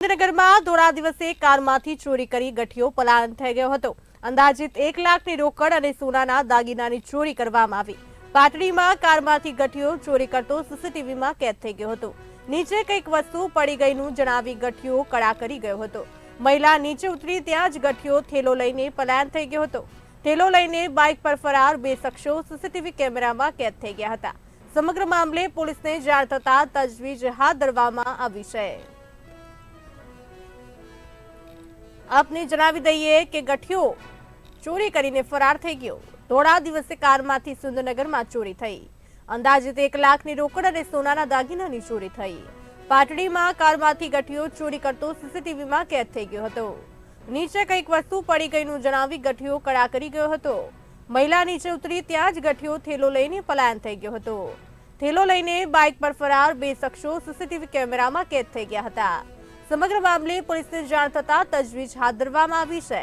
ગાંધીનગરમાં ધોળા દિવસે કારમાંથી ચોરી કરી ગઠિયો પલાયન થઈ ગયો હતો. અંદાજિત એક લાખની રોકડ અને સોનાના દાગીનાની ચોરી કરવામાં આવી. પાટડીમાં કારમાંથી ગઠિયો ચોરી કરતો સીસીટીવીમાં કેદ થઈ ગયો હતો. નીચે કંઈક વસ્તુ પડી ગઈનું જણાવી ગઠિયો કડા કરી ગયો હતો. મહિલા નીચે ઉતરી ત્યાં જ ગઠિયો થેલો લઈને પલાયન થઈ ગયો હતો. થેલો લઈને બાઇક પર ફરાર બે શખ્સો સીસીટીવી કેમેરામાં કેદ થઈ ગયા હતા. સમગ્ર મામલે પોલીસને જાણ થતા તજવીજ હાથ ધરવામાં આવી છે. આપને જણાવી દઈએ કે ગઠિયો ચોરી કરીને ફરાર થઈ ગયો. થોડા દિવસે કારમાંથી સુંદરનગરમાં ચોરી થઈ. અંદાજિત એક લાખની રોકડ અને સોનાના દાગીનાની ચોરી થઈ. પાટડીમાં કારમાંથી ગઠિયો ચોરી કરતો સીસીટીવીમાં કેદ થઈ ગયો હતો. નીચે કંઈક વસ્તુ પડી ગઈનું જણાવી ગઠિયો કડા કરી ગયો હતો. મહિલા નીચે ઉતરી ત્યાં જ ગઠિયો થેલો લઈને પલાયન થઈ ગયો હતો. થેલો લઈને બાઇક પર ફરાર બે શખ્સો સીસીટીવી કેમેરામાં કેદ થઈ ગયા હતા. સમગ્ર મામલે પોલીસને જાણ થતાં તજવીજ હાથ ધરવામાં આવી છે.